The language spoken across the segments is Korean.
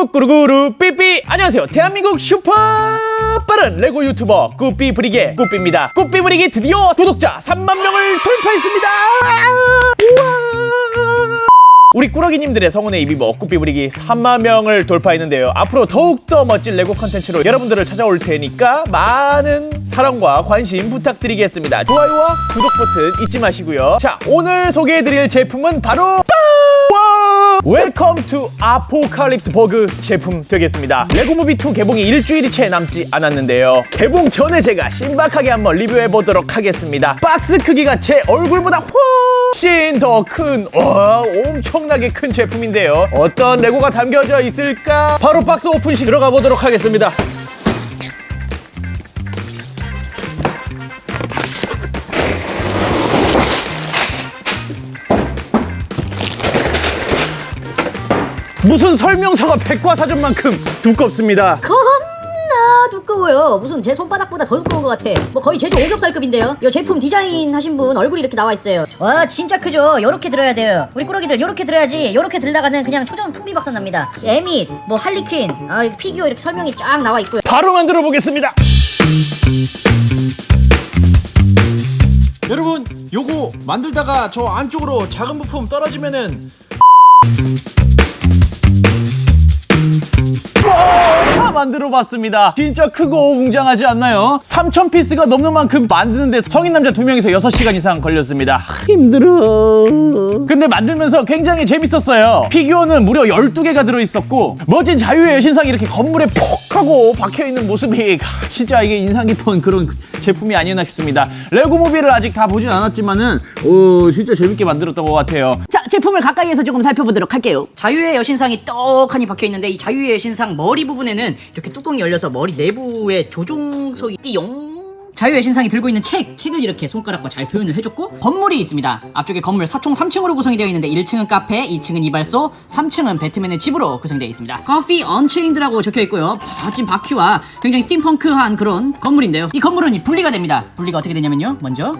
꾸꾸루구루 삐삐. 안녕하세요. 대한민국 슈퍼 빠른 레고 유튜버 꾸삐 브리게 꾸삐입니다. 꾸삐 브리게 드디어 구독자 3만 명을 돌파했습니다. 우와. 우리 꾸러기님들의 성원에 입입어 꾸삐 브리기 3만 명을 돌파했는데요. 앞으로 더욱더 멋진 레고 컨텐츠로 여러분들을 찾아올 테니까 많은 사랑과 관심 부탁드리겠습니다. 좋아요와 구독 버튼 잊지 마시고요. 자 오늘 소개해드릴 제품은 바로 웰컴 투 아포칼립스 버그 제품 되겠습니다. 레고무비 2 개봉이 일주일이 채 남지 않았는데요. 개봉 전에 제가 신박하게 한번 리뷰해 보도록 하겠습니다. 박스 크기가 제 얼굴보다 훨씬 더 큰 와, 엄청나게 큰 제품인데요. 어떤 레고가 담겨져 있을까? 바로 박스 오픈식 들어가 보도록 하겠습니다 무슨 설명서가 백과사전만큼 두껍습니다 겁나 두꺼워요. 무슨 제 손바닥보다 더 두꺼운 것 같아. 뭐 거의 제주 오겹살급인데요. 이 제품 디자인 하신 분 얼굴이 이렇게 나와 있어요. 와 진짜 크죠. 요렇게 들어야 돼요. 우리 꾸러기들 요렇게 들어야지. 요렇게 들다가는 그냥 초전 풍비박산 납니다. 에밋, 뭐 할리퀸, 아 피규어 이렇게 설명이 쫙 나와 있고요. 바로 만들어 보겠습니다 여러분 요거 만들다가 저 안쪽으로 작은 부품 떨어지면은 만들어 봤습니다. 진짜 크고 웅장하지 않나요? 3000피스가 넘는 만큼 만드는데 성인 남자 2명이서 6시간 이상 걸렸습니다. 힘들어. 근데 만들면서 굉장히 재밌었어요. 피규어는 무려 12개가 들어있었고 멋진 자유의 여신상이 이렇게 건물에 폭 하고 박혀있는 모습이 아, 진짜 이게 인상 깊은 그런 제품이 아니었나 싶습니다. 레고 무비를 아직 다 보진 않았지만은 오 진짜 재밌게 만들었던 것 같아요. 자 제품을 가까이에서 조금 살펴보도록 할게요. 자유의 여신상이 떡하니 박혀 있는데 이 자유의 여신상 머리 부분에는 이렇게 뚜껑이 열려서 머리 내부에 조종석이 띠용. 자유의 신상이 들고 있는 책, 책을 이렇게 손가락과 잘 표현을 해줬고 건물이 있습니다. 앞쪽에 건물 4총 3층으로 구성이 되어 있는데 1층은 카페, 2층은 이발소, 3층은 배트맨의 집으로 구성되어 있습니다. 커피 언체인드라고 적혀 있고요. 멋진 바퀴와 굉장히 스팀펑크한 그런 건물인데요. 이 건물은 분리가 됩니다. 분리가 어떻게 되냐면요. 먼저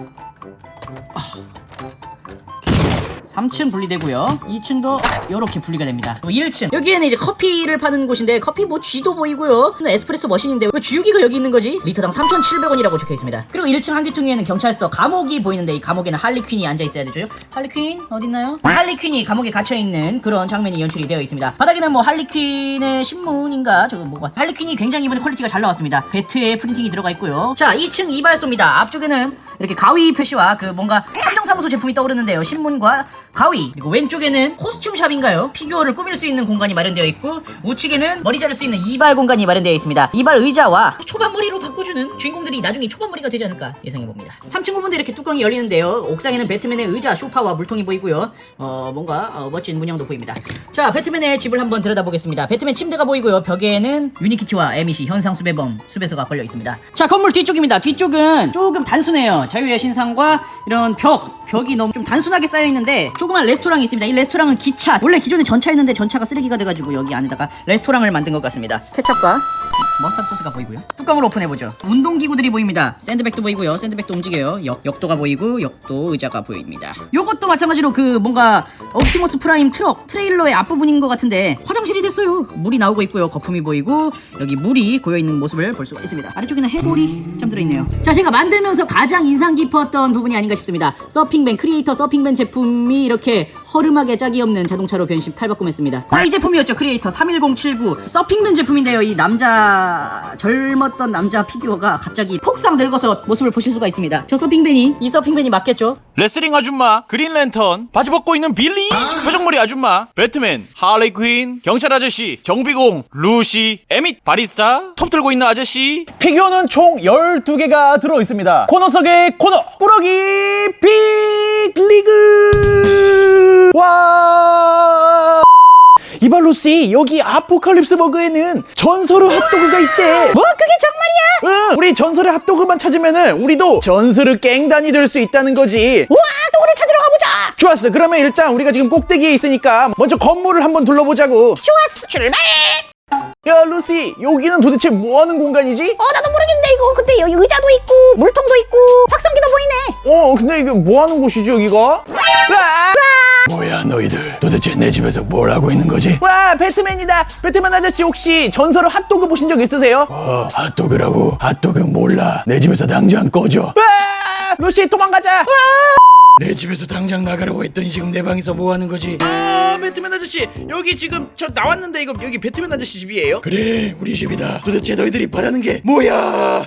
3층 분리되고요. 2층도 이렇게 분리가 됩니다. 1층 여기에는 이제 커피를 파는 곳인데 커피 뭐 쥐도 보이고요. 에스프레소 머신인데 왜 쥐유기가 여기 있는 거지? 리터당 3,700원이라고 적혀 있습니다. 그리고 1층 한기퉁이에는 경찰서 감옥이 보이는데 이 감옥에는 할리퀸이 앉아 있어야 되죠. 할리퀸 어딨나요? 할리퀸이 감옥에 갇혀 있는 그런 장면이 연출이 되어 있습니다. 바닥에는 뭐 할리퀸의 신문인가 저거 뭐가 할리퀸이 굉장히 이번에 퀄리티가 잘 나왔습니다. 배트에 프린팅이 들어가 있고요. 자 2층 이발소입니다. 앞쪽에는 이렇게 가위 표시와 그 뭔가 함정사무소 제품이 떠오르는데요. 신문과 가위 그리고 왼쪽에는 코스튬 샵인가요? 피규어를 꾸밀 수 있는 공간이 마련되어 있고 우측에는 머리 자를 수 있는 이발 공간이 마련되어 있습니다. 이발 의자와 초반머리로 바꿔주는 주인공들이 나중에 초반머리가 되지 않을까 예상해 봅니다. 3층 부분도 이렇게 뚜껑이 열리는데요. 옥상에는 배트맨의 의자, 소파와 물통이 보이고요. 어 뭔가 어, 멋진 문양도 보입니다. 자 배트맨의 집을 한번 들여다보겠습니다. 배트맨 침대가 보이고요. 벽에는 유니키티와 에미시 현상 수배범 수배서가 걸려 있습니다. 자 건물 뒤쪽입니다. 뒤쪽은 조금 단순해요. 자유의 신상과 이런 벽 벽이 너무 좀 단순하게 쌓여 있는데 조그만 레스토랑이 있습니다. 이 레스토랑은 기차 원래 기존에 전차였는데 전차가 쓰레기가 돼가지고 여기 안에다가 레스토랑을 만든 것 같습니다. 케첩과 머스타드 소스가 보이고요. 뚜껑을 오픈해 보죠. 운동기구들이 보입니다. 샌드백도 보이고요. 샌드백도 움직여요. 역 역도가 보이고 역도 의자가 보입니다. 요것도 마찬가지로 그 뭔가 옵티머스 프라임 트럭 트레일러의 앞부분인 것 같은데 화장실이 됐어요. 물이 나오고 있고요. 거품이 보이고 여기 물이 고여 있는 모습을 볼 수가 있습니다. 아래쪽에는 해골이 참 들어 있네요. 자, 제가 만들면서 가장 인상 깊었던 부분이 아닌가 싶습니다. 서핑밴 크리에이터 서핑밴 제품이 이렇게 허름하게 짝이 없는 자동차로 변신 탈바꿈했습니다. 자, 이 제품이었죠. 크리에이터 31079 서핑밴 제품인데요. 이 남자 젊었던 남자 피규어가 갑자기 폭삭 늙어서 모습을 보실 수가 있습니다. 저 서핑밴이 이 서핑밴이 맞겠죠? 레슬링 아줌마, 그린랜턴, 바지 벗고 있는 빌리, 표정머리 아줌마, 배트맨, 하레이 퀸, 경찰 아저씨, 경비공, 루시, 에밋, 바리스타, 톱 들고 있는 아저씨. 피규어는 총 12개가 들어 있습니다. 코너 속의 코너, 꾸러기 빅리그! 와! 이발로씨 여기 아포칼립스 버그에는 전설의 핫도그가 있대 뭐 그게 정말이야? 응 우리 전설의 핫도그만 찾으면은 우리도 전설의 깽단이 될 수 있다는 거지 우와 도구를 찾으러 가보자. 좋았어 그러면 일단 우리가 지금 꼭대기에 있으니까 먼저 건물을 한번 둘러보자고 좋았어 출발. 야 루시 여기는 도대체 뭐하는 공간이지? 어 나도 모르겠는데 이거 근데 여기 의자도 있고 물통도 있고 확성기도 보이네 어 근데 이게 뭐하는 곳이지 여기가? 뭐야 너희들? 도대체 내 집에서 뭘 하고 있는 거지? 와 배트맨이다. 배트맨 아저씨 혹시 전설의 핫도그 보신 적 있으세요? 어 핫도그라고? 핫도그 몰라. 내 집에서 당장 꺼져. 와 루시 도망가자. 내 집에서 당장 나가라고 했더니 지금 내 방에서 뭐 하는 거지? 아 배트맨 아저씨 여기 지금 저 나왔는데 이거 여기 배트맨 아저씨 집이에요? 그래 우리 집이다. 도대체 너희들이 바라는 게 뭐야?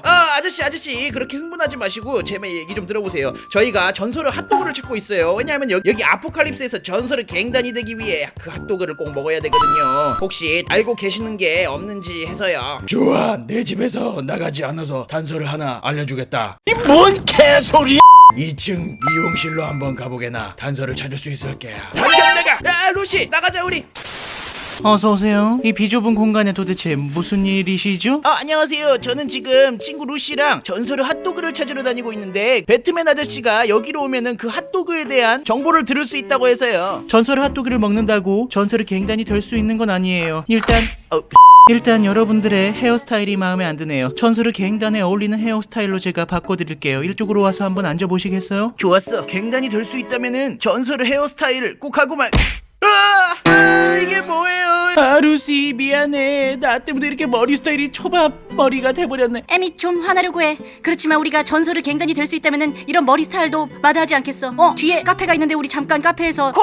아 아저씨 아저씨 그렇게 흥분하지 마시고 제 얘기 좀 들어보세요. 저희가 전설의 핫도그를 찾고 있어요. 왜냐하면 여기, 여기 아포칼립스에서 전설의 갱단이 되기 위해 그 핫도그를 꼭 먹어야 되거든요. 혹시 알고 계시는 게 없는지 해서요. 좋아 내 집에서 나가지 않아서 단서를 하나 알려주겠다. 이 뭔 개소리야 2층 미용실로 한번 가보게나. 단서를 찾을 수 있을 게야 당장 나가! 야 루시! 나가자 우리 어서 오세요. 이 비좁은 공간에 도대체 무슨 일이시죠? 아 안녕하세요 저는 지금 친구 루시랑 전설의 핫도그를 찾으러 다니고 있는데 배트맨 아저씨가 여기로 오면은 그 핫도그에 대한 정보를 들을 수 있다고 해서요 전설의 핫도그를 먹는다고 전설의 갱단이 될 수 있는 건 아니에요. 일단 어, 일단 여러분들의 헤어스타일이 마음에 안 드네요. 전설의 갱단에 어울리는 헤어스타일로 제가 바꿔드릴게요. 이쪽으로 와서 한번 앉아보시겠어요? 좋았어. 갱단이 될 수 있다면은 전설의 헤어스타일을 꼭 하고 말. 아, 아, 이게 뭐예요? 아 루시 미안해. 나 때문에 이렇게 머리 스타일이 초밥 머리가 돼버렸네. 에미 좀 화나려고 해 그렇지만 우리가 전설의 갱단이 될 수 있다면은 이런 머리 스타일도 마다하지 않겠어 어 뒤에 카페가 있는데 우리 잠깐 카페에서 콜.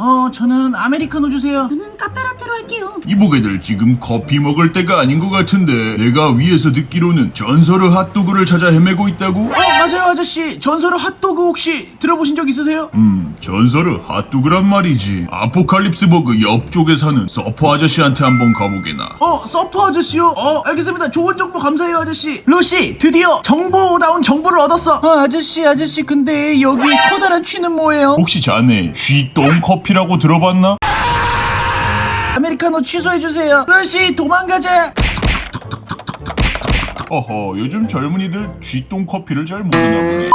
어 저는 아메리카노 주세요. 저는 카페라테로 할게요 이보게들 지금 커피 먹을 때가 아닌 것 같은데 내가 위에서 듣기로는 전설의 핫도그를 찾아 헤매고 있다고? 어 맞아요 아저씨. 전설의 핫도그 혹시 들어보신 적 있으세요? 음 전설의 핫도그란 말이지 아포칼립스 버그 옆쪽에 사는 서퍼 아저씨한테 한번 가보게나 어 서퍼 아저씨요? 어 알겠습니다 좋은 정보 감사해요 아저씨 루시 드디어 정보다운 정보를 얻었어 어 아저씨 아저씨 근데 여기 커다란 취는 뭐예요? 혹시 자네 쥐똥 커피 라고 들어봤나? 아메리카노 취소해주세요. 루시 도망가자. 어허 요즘 젊은이들 쥐똥 커피를 잘 모르나 보네.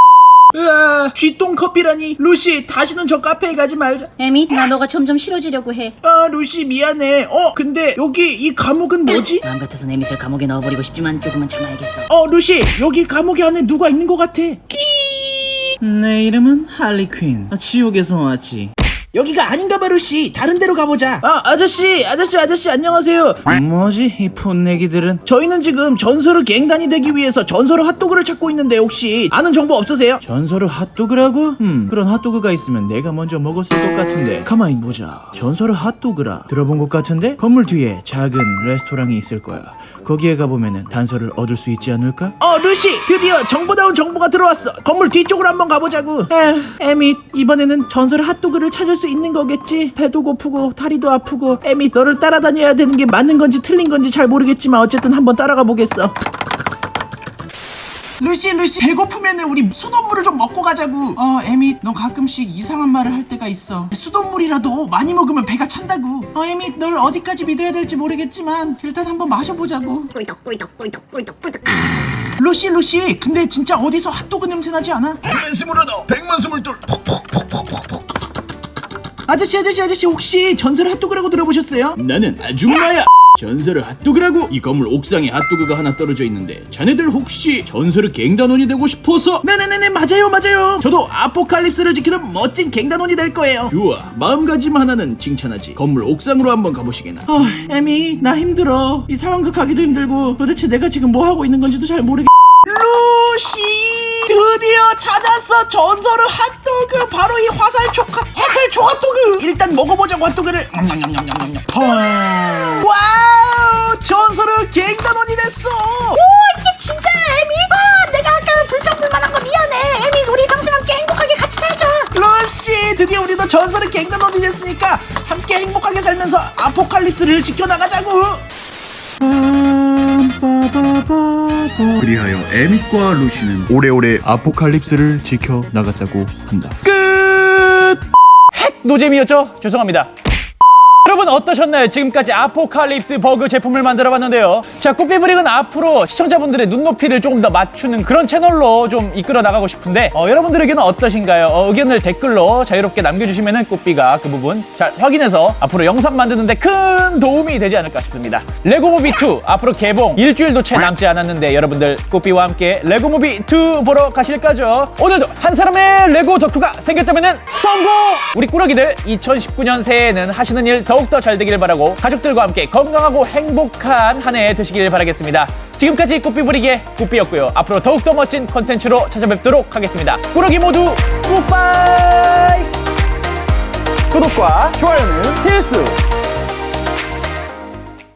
으아 쥐똥 커피라니. 루시 다시는 저 카페에 가지 말자. 에미 나 너가 점점 싫어지려고 해. 아 루시 미안해. 어 근데 여기 이 감옥은 뭐지? 마음 같아서 에밋을 감옥에 넣어버리고 싶지만 조금은 참아야겠어. 어 루시 여기 감옥 안에 누가 있는 것 같아? 내 이름은 할리퀸. 지옥에서 왔지 여기가 아닌가 봐 루시. 다른 데로 가보자. 아 아저씨 아저씨 아저씨 안녕하세요. 뭐지 이 풋내기들은? 저희는 지금 전설의 갱단이 되기 위해서 전설의 핫도그를 찾고 있는데 혹시 아는 정보 없으세요? 전설의 핫도그라고? 음 그런 핫도그가 있으면 내가 먼저 먹었을 것 같은데. 가만히 보자. 전설의 핫도그라. 들어본 것 같은데? 건물 뒤에 작은 레스토랑이 있을 거야. 거기에 가보면은 단서를 얻을 수 있지 않을까? 어 루시! 드디어 정보다운 정보가 들어왔어. 건물 뒤쪽으로 한번 가보자고. 에 에밋. 이번에는 전설의 핫도그를 찾을 수 있는 거겠지? 배도 고프고 다리도 아프고 에밋 너를 따라다녀야 되는 게 맞는 건지 틀린 건지 잘 모르겠지만 어쨌든 한번 따라가 보겠어. 루시 루시. 배고프면 우리 수돗물을 좀 먹고 가자고. 어 에밋 너 가끔씩 이상한 말을 할 때가 있어. 수돗물이라도 많이 먹으면 배가 찬다고. 어 에밋 널 어디까지 믿어야 될지 모르겠지만 일단 한번 마셔보자고. 꿀떡 꿀떡 꿀떡 꿀떡 꿀떡. 루시 루시. 근데 진짜 어디서 핫도그 냄새 나지 않아? 백만 스물 하나 백만 스물 둘 아저씨 아저씨 아저씨 혹시 전설의 핫도그라고 들어보셨어요? 나는 아줌마야. 전설의 핫도그라고? 이 건물 옥상에 핫도그가 하나 떨어져 있는데 자네들 혹시 전설의 갱단원이 되고 싶어서? 네네네네 맞아요 맞아요. 저도 아포칼립스를 지키는 멋진 갱단원이 될 거예요. 좋아. 마음가짐 하나는 칭찬하지. 건물 옥상으로 한번 가보시게나. 아 에미 나 힘들어. 이 상황극 하기도 힘들고 도대체 내가 지금 뭐 하고 있는 건지도 잘 모르겠 드디어 찾았어 전설의 핫도그 바로 이 화살촉 핫- 화살촉 핫도그! 일단 먹어보자고 핫도그를. 헐. 와우! 전설의 갱단원이 됐어! 오 이게 진짜야 에미? 아 내가 아까 불평불만한 거 미안해. 에미 우리 평생 함께 행복하게 같이 살자. 루시 드디어 우리도 전설의 갱단원이 됐으니까 함께 행복하게 살면서 아포칼립스를 지켜나가자고 그리하여 에밋과 루시는 오래오래 아포칼립스를 지켜 나갔다고 한다 끝. 핵 노잼이었죠? 죄송합니다. 여러분 어떠셨나요? 지금까지 아포칼립스 버그 제품을 만들어 봤는데요. 자, 꽃비브릭은 앞으로 시청자분들의 눈높이를 조금 더 맞추는 그런 채널로 좀 이끌어 나가고 싶은데 어, 여러분들에게는 어떠신가요? 어, 의견을 댓글로 자유롭게 남겨주시면은 꽃비가 그 부분 잘 확인해서 앞으로 영상 만드는데 큰 도움이 되지 않을까 싶습니다. 레고무비 2 앞으로 개봉 일주일도 채 남지 않았는데 여러분들 꽃비와 함께 레고무비 2 보러 가실 거죠? 오늘도 한 사람의 레고 덕후가 생겼다면은 성공! 우리 꾸러기들 2019년 새해에는 하시는 일더 욱더 잘 되길 바라고 가족들과 함께 건강하고 행복한 한 해 되시길 바라겠습니다. 지금까지 꽃비부리기의 꽃비였고요. 앞으로 더욱더 멋진 컨텐츠로 찾아뵙도록 하겠습니다. 꾸러기 모두 굿바이! 구독과 좋아요는 필수!